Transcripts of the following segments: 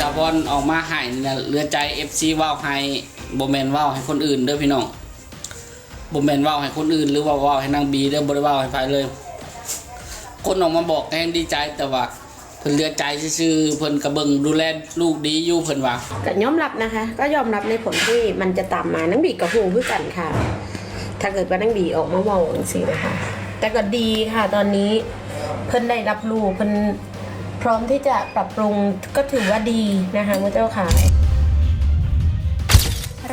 ชาวพรออกมาให้นี่นะเหลือใจ FC เว้าให้บ่แม่นเว้าให้คนอื่นเด้อพี่น้องบ่แม่นเว้าให้คนอื่น หรือว่าเว้าให้นางบีเด้อบ่ได้เว้าให้ใครเลย คนออกมาบอกแห้งดีใจแต่ว่าเพิ่นเหลือใจซื่อๆเพิ่นก็เบิ่งดูแลลูกดีอยู่เพิ่นว่าก็ยอมรับนะคะ ก็ยอมรับในผลที่มันจะตามมานังบีกับหูคือกันค่ะ ถ้าเกิดว่านังบีออกมามองสินะคะ แต่ก็ดีค่ะ ตอนนี้เพิ่นได้รับรู้เพิ่น พร้อมที่จะปรับปรุงก็ถือว่าดีนะคะพระเจ้าค่ะ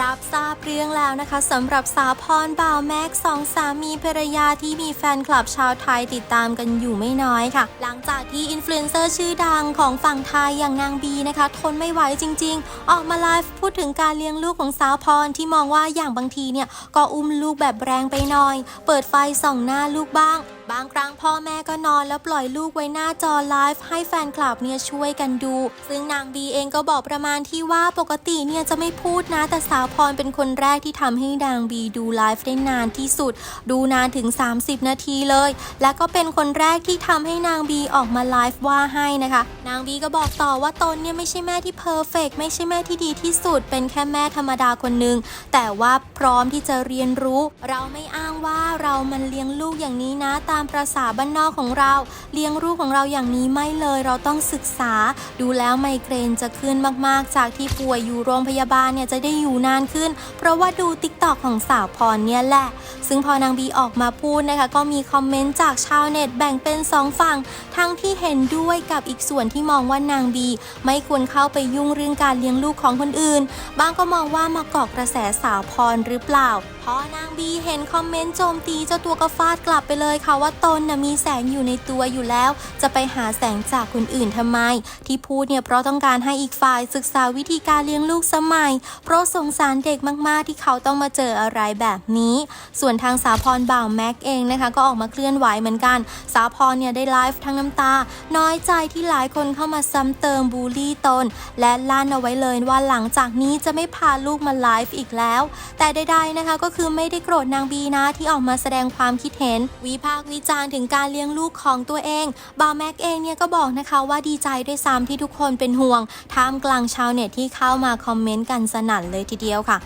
รับทราบเรื่องแล้วนะคะสำหรับสาวพรบ่าวแม็กสองสามีภรรยาที่มีแฟนคลับชาวไทยติดตามกันอยู่ไม่น้อยค่ะ หลังจากที่อินฟลูเอนเซอร์ชื่อดังของฝั่งไทยอย่างนางบีนะคะ ทนไม่ไหวจริง ๆ ออกมาไลฟ์พูดถึงการเลี้ยงลูกของสาวพรที่มองว่าอย่างบางทีเนี่ยก็อุ้มลูกแบบแรงไปหน่อย เปิดไฟส่องหน้าลูกบ้าง บางครั้งพ่อแม่ก็นอนแล้วปล่อยลูกไว้หน้าจอไลฟ์ให้แฟนคลับเนี่ยช่วยกันดู ซึ่งนางบีเองก็บอกประมาณที่ว่าปกติเนี่ยจะไม่พูดนะ แต่สาวพรเป็นคนแรกที่ทำให้นางบีดูไลฟ์ได้นานที่สุด ดูนานถึง 30 นาทีเลย และก็เป็นคนแรกที่ทำให้นางบีออกมาไลฟ์ว่าให้นะคะ นางบีก็บอกต่อว่าตนเนี่ยไม่ใช่แม่ที่เพอร์เฟกไม่ใช่แม่ที่ดีที่สุด เป็นแค่แม่ธรรมดาคนหนึ่งแต่ว่าพร้อมที่จะเรียนรู้ เราไม่อ้าง ว่าเรามันเลี้ยงลูกอย่างนี้นะ ตามประษาบ้านนอกของเรา เลี้ยงลูกของเราอย่างนี้ไม่เลยเราต้องศึกษา ดูแล้วไมเกรนจะขึ้นมากๆ จากที่ป่วยอยู่โรงพยาบาลเนี่ยจะได้อยู่นานขึ้น เพราะว่าดูติ๊กตอกของสาวพรเนี่ยแหละ ซึ่งพอนางบีออกมาพูดนะคะ ก็มีคอมเมนต์จากชาวเน็ตแบ่งเป็นสองฝั่งทั้งที่เห็นด้วยกับอีกส่วนที่มองว่านางบี ไม่ควรเข้าไปยุ่งเรื่องการเลี้ยงลูกของคนอื่น บางก็มองว่ามาเกาะกระแสสาวพรหรือเปล่า พอนางบีเห็นคอมเมนต์โจมตีเจ้าตัวก็ฟาดกลับไปเลยค่ะว่าตนน่ะมีแสงอยู่ในตัวอยู่แล้ว จะไปหาแสงจากคนอื่นทำไม ที่พูดเนี่ยเพราะต้องการให้อีกฝ่ายศึกษาวิธีการเลี้ยงลูกสมัย เพราะสงสารเด็กมากๆที่เขาต้องมาเจออะไรแบบนี้ ส่วนทางสาพรบ่าวแม็กเองนะคะ ก็ออกมาเคลื่อนไหวเหมือนกัน สาพรเนี่ยได้ไลฟ์ทั้งน้ำตา น้อยใจที่หลายคนเข้ามาซ้ำเติมบูลลี่ตน และลั่นเอาไว้เลยว่าหลังจากนี้จะไม่พาลูกมาไลฟ์อีกแล้ว แต่ใดๆนะคะก็คือไม่ได้โกรธนางบีนะที่ออกมาแสดงความคิดเห็น วิพากษ์วิจารณ์ถึงการเลี้ยงลูกของตัวเองบ่าวแม็กเองเนี่ยก็บอกนะคะว่าดีใจด้วยซ้ำที่ทุกคนเป็นห่วงท่ามกลางชาวเน็ตที่เข้ามาคอมเมนต์กันสนั่นเลยทีเดียวค่ะ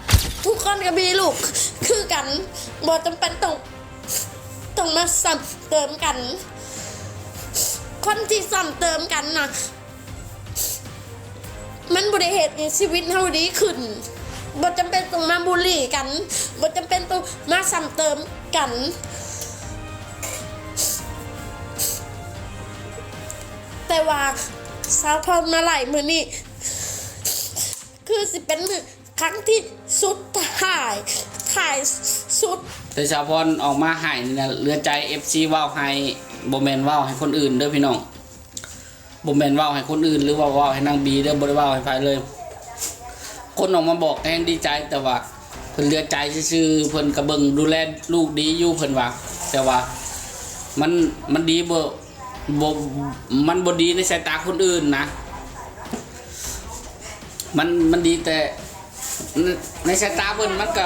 ทุกคนก็มีลูกคือกันบ่จำเป็นต้องต้องมาซ้ำเติมกัน คนที่ซ้ำเติมกันนะมันบริเหตุให้ชีวิตเฮาดีขึ้น บ่จำเป็นต้องมาบูลลี่กันบ่จำเป็นต้องมาซ้ำเติมกันแต่ว่าสาวพรมาหลายมือนี่คือสิเป็นมือครั้งที่สุดถ่ายถ่ายสุด แต่ชาวพรออกมาให้นี่นะเหลือใจ FC เว้าให้บ่แมนว้าให้คนอื่นเด้อพี่น้องบ่แมนว้าให้คนอื่นหรือว่าเว้าให้นางบีเด้อบ่ได้ว้าให้ใครเลย คนออกมาบอกแห้งดีใจแต่ว่าเพิ่นเลือใจซื่อเพิ่นก็เบิงดูแลลูกดีอยู่เพิ่นว่าแต่ว่ามันมันดีบ่บ่มันบ่ดีในสายตาคนอื่นนะมันมันดีแต่ในสายตาเพิ่นมันก็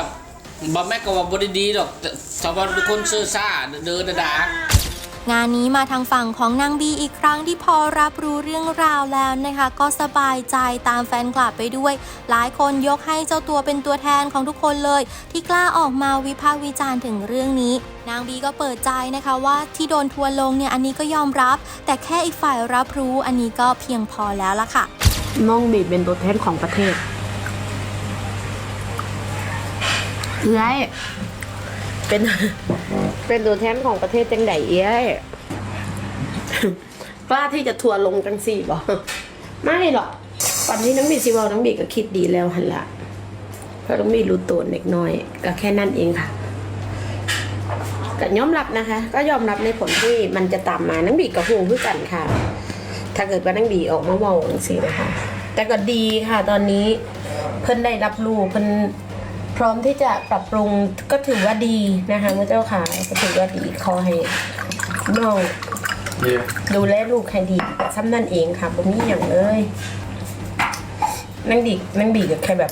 บ่แม่นก็ว่าบ่ได้ดีดอกแต่ชาวบ้านเป็นคนซื่อซ่าเดินดา งานนี้มาทางฝั่งของนางบีอีกครั้งที่พอรับรู้เรื่องราวแล้วนะคะ ก็สบายใจตามแฟนคลับไปด้วย หลายคนยกให้เจ้าตัวเป็นตัวแทนของทุกคนเลย ที่กล้าออกมาวิพากษ์วิจารณ์ถึงเรื่องนี้ นางบีก็เปิดใจนะคะว่าที่โดนทัวร์ลงเนี่ยอันนี้ก็ยอมรับ แต่แค่อีกฝ่ายรับรู้อันนี้ก็เพียงพอแล้วละค่ะน้องบีเป็นตัวแทนของประเทศเอ้ยเป็น เป็นตัวแทนของประเทศจังไดเอ้ยกล้าที่จะทัวร์ลงจังสี่บ่ไม่หรอกตอนนี้น้องบีซีวอลน้องบีก็คิดดีแล้วหันละเพราะน้องบีรู้ตัวเล็กน้อย ก็แค่นั้นเองค่ะก็ยอมรับนะคะ ก็ยอมรับในผลที่มันจะตามมาน้องบีกับหูคือกันค่ะ ถ้าเกิดว่านังบีออกมามองสินะคะ แต่ก็ดีค่ะ ตอนนี้เพิ่นได้รับรู้เพิ่น พร้อมที่จะปรับปรุงก็ถือว่าดีนะคะพระเจ้าค่ะก็ถือว่าดีขอให้น้องดูแลลูกให้ดีซ้ำนั่นเองค่ะบ่มีอย่างเลยนังดีนังบีก็แค่แบบ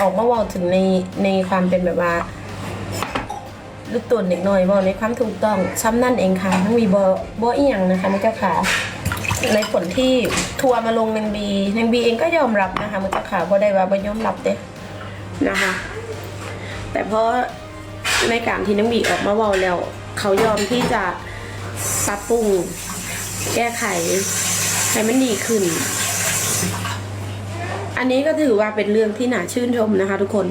ออกมาเว่าถึงในในความเป็นแบบว่าลูกตัวเด็กน้อยเว่าในความถูกต้องซ้ำนั่นเองค่ะทั้งมีบอบออีหยังนะคะพระเจ้าค่ะในผลที่ทัวร์มาลงนางบีนางบีเองก็ยอมรับนะคะมันจะข่าวว่าได้ว่าบ่ยอมรับเด้ นะคะ แต่เพราะในการที่นางบีออกมาเว้าแล้ว เขายอมที่จะปรับปรุง แก้ไขให้มันดีขึ้น อันนี้ก็ถือว่าเป็นเรื่องที่น่าชื่นชมนะคะทุกคน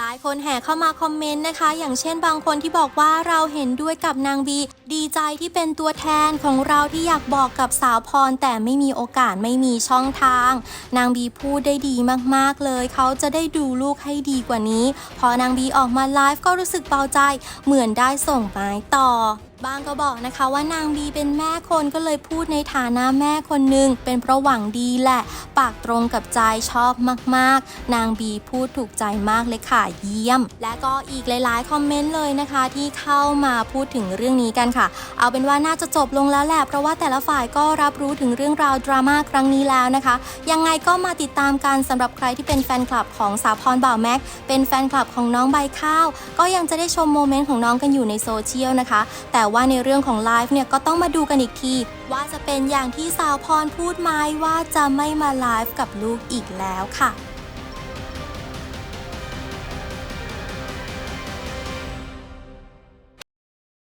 หลายคนแห่เข้ามาคอมเมนต์นะคะ อย่างเช่นบางคนที่บอกว่าเราเห็นด้วยกับนางบี ดีใจที่เป็นตัวแทนของเราที่อยากบอกกับสาวพร แต่ไม่มีโอกาสไม่มีช่องทาง นางบีพูดได้ดีมากๆเลย เขาจะได้ดูลูกให้ดีกว่านี้ พอนางบีออกมาไลฟ์ก็รู้สึกเบาใจ เหมือนได้ส่งไม้ต่อ บางก็บอกนะคะว่านางบีเป็นแม่คนก็เลยพูดในฐานะแม่คนหนึ่งเป็นเพราะหวังดีแหละ ปากตรงกับใจชอบมากๆ นางบีพูดถูกใจมากเลยค่ะเยี่ยม และก็อีกหลายๆคอมเมนต์เลยนะคะ ที่เข้ามาพูดถึงเรื่องนี้กันค่ะ เอาเป็นว่าน่าจะจบลงแล้วแหละเพราะว่าแต่ละฝ่ายก็รับรู้ถึงเรื่องราวดราม่าครั้งนี้แล้วนะคะ ยังไงก็มาติดตามกันสำหรับใครที่เป็นแฟนคลับของสาวพรบ่าวแม็กเป็นแฟนคลับของน้องใบข้าว ก็ยังจะได้ชมโมเมนต์ของน้องกันอยู่ในโซเชียลนะคะแต่ว่าในเรื่องของไลฟ์เนี่ยก็ต้องมาดูกันอีกที ว่าจะเป็นอย่างที่สาวพรพูดไหมว่าจะไม่มาไลฟ์กับลูกอีกแล้วค่ะ